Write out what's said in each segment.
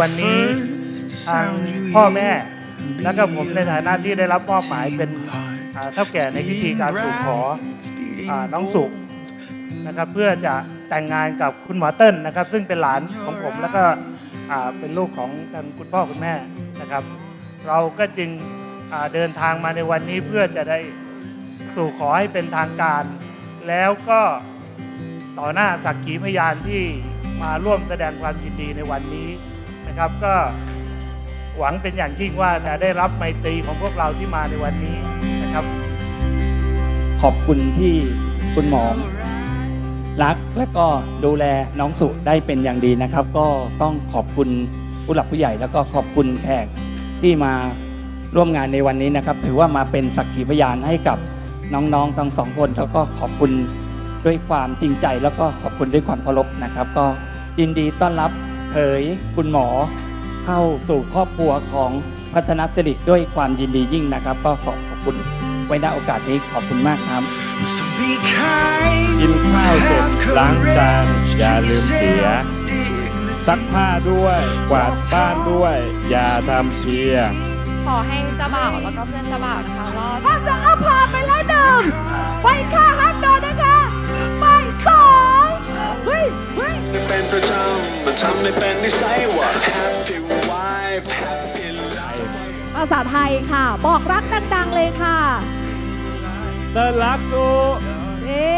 วันนี้ทางพ่อแม่ แล้วก็ผมในฐานะที่ได้รับมอบหมายเป็นอ่าเท่าแก่ในพิธีการสู่ขออน้องสุนะครับ เพื่อจะแต่งงานกับคุณหมอเติ้ลนะครับ ซึ่งเป็นหลานของผมแล้วก็เป็นลูกของทางคุณพ่อคุณแม่นะครับ เราก็จึงเดินทางมาในวันนี้เพื่อจะได้สู่ขอให้เป็นทางการ แล้วก็ต่อหน้าสักขีพยานที่มาร่วมแสดงความยินดีในวันนี้ นะครับก็หวังเป็นอย่างยิ่งว่าจะได้รับไมตรีของพวกเราที่มาในวันนี้นะครับ ขอบคุณที่คุณหมอรักและก็ดูแลน้องสุได้เป็นอย่างดีนะครับ ก็ต้องขอบคุณผู้หลักผู้ใหญ่ แล้วก็ขอบคุณแขกที่มาร่วมงานในวันนี้นะครับ ถือว่ามาเป็นสักขีพยานให้กับน้องๆทั้งสองคนแล้วก็ขอบคุณด้วยความจริงใจ แล้วก็ขอบคุณด้วยความเคารพนะครับ ก็ยินดีต้อนรับ เขยคุณหมอเข้าสู่ครอบครัวของพัฒนสิริด้วยความยินดียิ่งนะครับ ก็ขอขอบคุณไว้ณโอกาสนี้ขอบคุณมากครับ กินข้าวเสร็จล้างจานอย่าลืมเสีย ซักผ้าด้วย กวาดบ้านด้วย อย่าทำเพีย ขอให้เจ้าบ่าวแล้วก็เพื่อนเจ้าบ่าวนะคะรอด ท่านจะเอาผ่านไปแล้วหนึ่งไปค่ะห้ามโดนนะคะไปสอง เฮ้ยเฮ้ยเป็นประจำมันทำให้เป็นนิสัยว่า Happy wife Happy life ภาษาไทยค่ะ บอกรักดังๆเลยค่ะ เดินรักสู้ เอ๊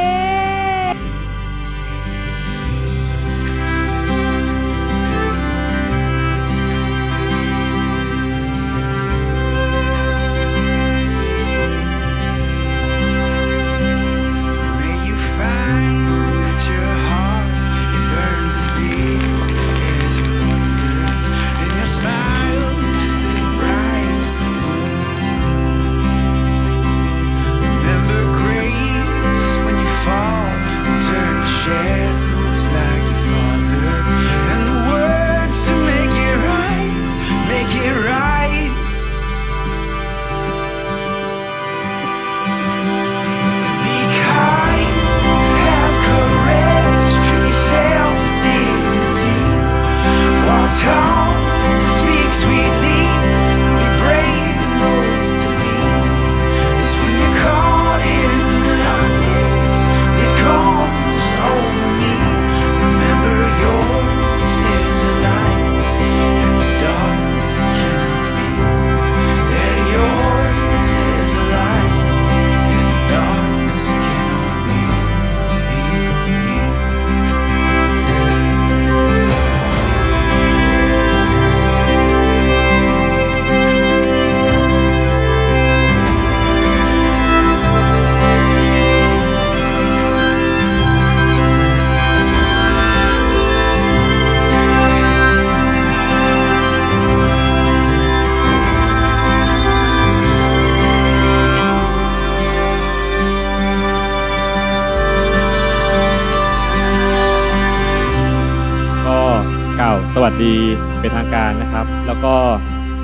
าวสวัสดีเป็นทางการนะครับ แล้วก็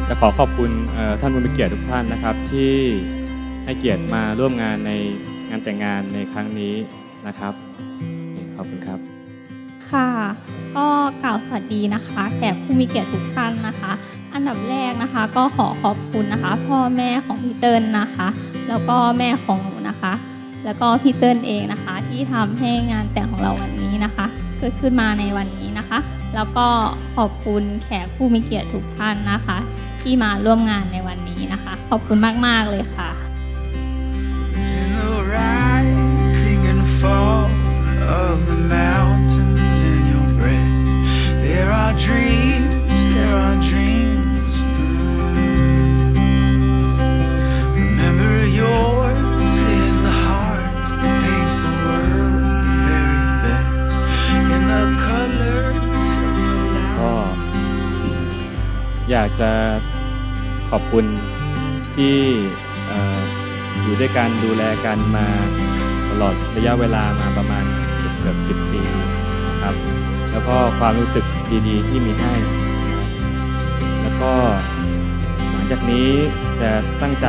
จะขอขอบคุณท่านผู้มีเกียรติทุกท่านนะครับ ที่ให้เกียรติมาร่วมงานในงานแต่งงานในครั้งนี้นะครับขอบคุณครับ ค่ะก็กล่าวสวัสดีนะคะแขกผู้มีเกียรติทุกท่านนะคะ อันดับแรกนะคะ ก็ขอขอบคุณนะคะ พ่อแม่ของพี่เติ้ลนะคะ แล้วก็แม่ของหนูนะคะ แล้วก็พี่เติ้ลเองนะคะ ที่ทำให้งานแต่งของเราวันนี้นะคะ เกิดขึ้นมาในวันนี้นะคะ แล้วก็ขอบคุณแขกผู้มีเกียรติทุกท่านนะคะ ที่มาร่วมงานในวันนี้นะคะ ขอบคุณมาก ๆ เลยค่ะ rising and fall of the mountain. อยากจะขอบคุณที่ออยู่ด้วยกันดูแลกันมาตลอดระยะเวลามาประมาณเกือบเกือบสิบปีนะครับ แล้วก็ความรู้สึกดี ๆ ที่มีให้นะแล้วก็หลังจากนี้จะตั้งใจ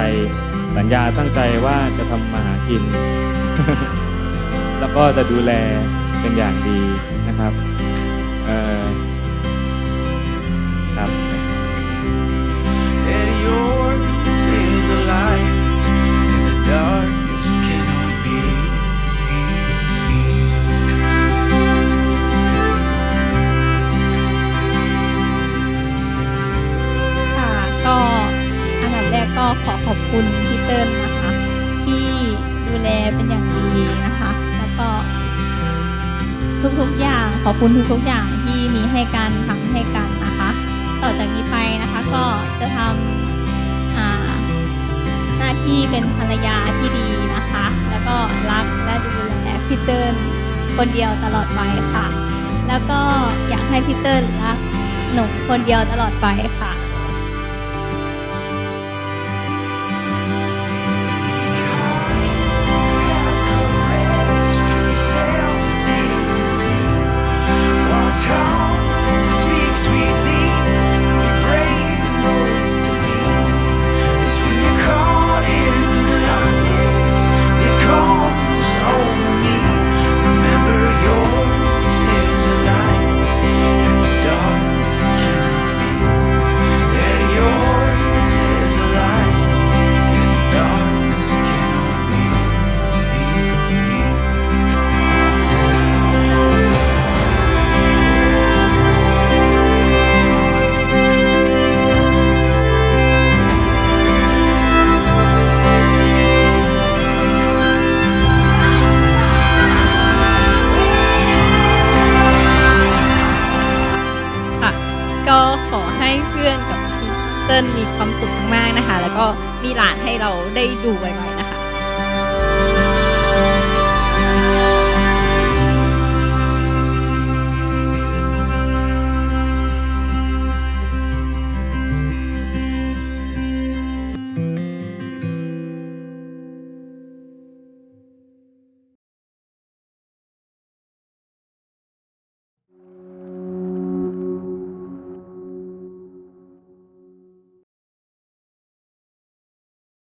สัญญาตั้งใจว่าจะทำมาหากิน แล้วก็จะดูแลเป็นอย่างดีนะครับเอ่อครับ ค่ะก็อันดับแรกก็ขอขอบคุณพี่เติ้ลนะคะ ที่ดูแลเป็นอย่างดีนะคะ แล้วก็ทุกๆอย่างขอบคุณทุกๆอย่างที่มีให้กันทำให้กันนะคะ ต่อจากนี้ไปนะคะก็จะทำ น้าที่เป็นภรรยาที่ดีนะคะ แล้วก็รักและดูแลพี่เติ้ลคนเดียวตลอดไปค่ะ แล้วก็อยากให้พี่เติ้ลรักหนูคนเดียวตลอดไปค่ะ มีหลานให้เราได้ดูไวๆนะคะ